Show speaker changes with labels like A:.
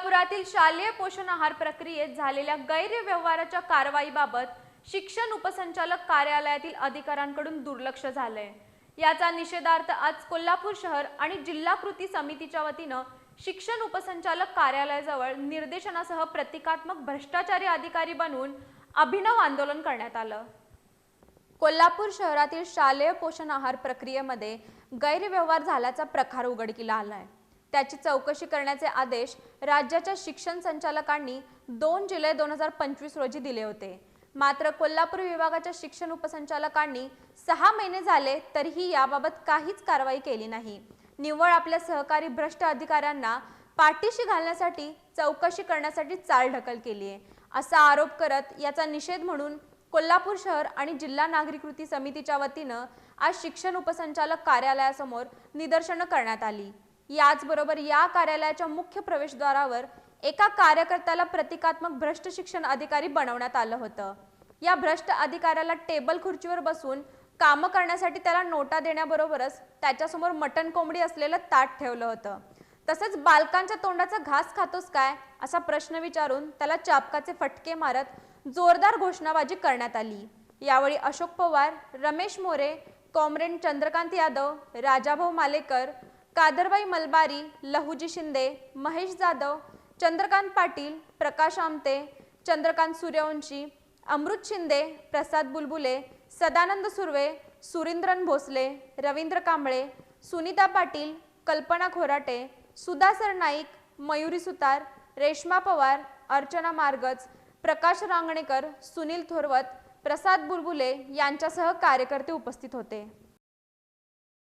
A: कोल्हापुरातील शालेय पोषण आहार प्रक्रियेत झालेल्या गैरव्यवहाराच्या कारवाईबाबत शिक्षण उपसंचालक कार्यालयातील अधिकाऱ्यांकडून दुर्लक्ष झालंय. याचा निषेधार्थ आज कोल्हापूर शहर आणि जिल्हा कृती समितीच्या वतीनं शिक्षण उपसंचालक कार्यालयाजवळ निर्देशनासह प्रतिकात्मक भ्रष्टाचारी अधिकारी बनवून अभिनव आंदोलन करण्यात आलं. कोल्हापूर शहरातील शालेय पोषण आहार प्रक्रियेमध्ये गैरव्यवहार झाल्याचा प्रकार उघडकीला आलाय. त्याची चौकशी करण्याचे आदेश राज्याच्या शिक्षण संचालकांनी दोन जुलै दोन हजार पंचवीस रोजी दिले होते. मात्र कोल्हापूर विभागाच्या शिक्षण उपसंचालकांनी सहा महिने झाले तरीही याबाबत काहीच कारवाई केली नाही. निव्वळ आपल्या सहकारी भ्रष्ट अधिकाऱ्यांना पाठीशी घालण्यासाठी चौकशी करण्यासाठी चालढकल केली आहे असा आरोप करत याचा निषेध म्हणून कोल्हापूर शहर आणि जिल्हा नागरिक कृती समितीच्या वतीनं आज शिक्षण उपसंचालक कार्यालयासमोर निदर्शनं करण्यात आली. याचबरोबर या कार्यालयाच्या मुख्य प्रवेशद्वारावर एका कार्यकर्त्याला प्रतिकात्मक भ्रष्ट शिक्षण अधिकारी बनवण्यात आलं होतं. या भ्रष्ट अधिकाऱ्याला टेबल खुर्चीवर बसून कामं करण्यासाठी त्याला नोटा देण्याबरोबरच त्याच्यासमोर मटण कोंबडी असलेलं ताट ठेवलं होतं. तसंच बालकांच्या तोंडाचा घास खातोस काय? असा प्रश्न विचारून त्याला चापकाचे फटके मारत जोरदार घोषणाबाजी करण्यात आली. यावेळी अशोक पवार रमेश मोरे कॉम्रेड चंद्रकांत यादव राजाभाऊ मालेकर कादरबाई मलबारी लहुजी शिंदे महेश जाधव चंद्रकांत पाटील प्रकाश आमते चंद्रकांत सूर्यवंशी अमृत शिंदे प्रसाद बुलबुले सदानंद सुर्वे सुरेंद्रन भोसले रवींद्र कांबळे सुनीता पाटील कल्पना खोराटे सुधासर नाईक मयुरी सुतार रेश्मा पवार अर्चना मार्गज प्रकाश रांगणेकर सुनील थोरवत प्रसाद बुलबुले यांच्यासह कार्यकर्ते उपस्थित होते.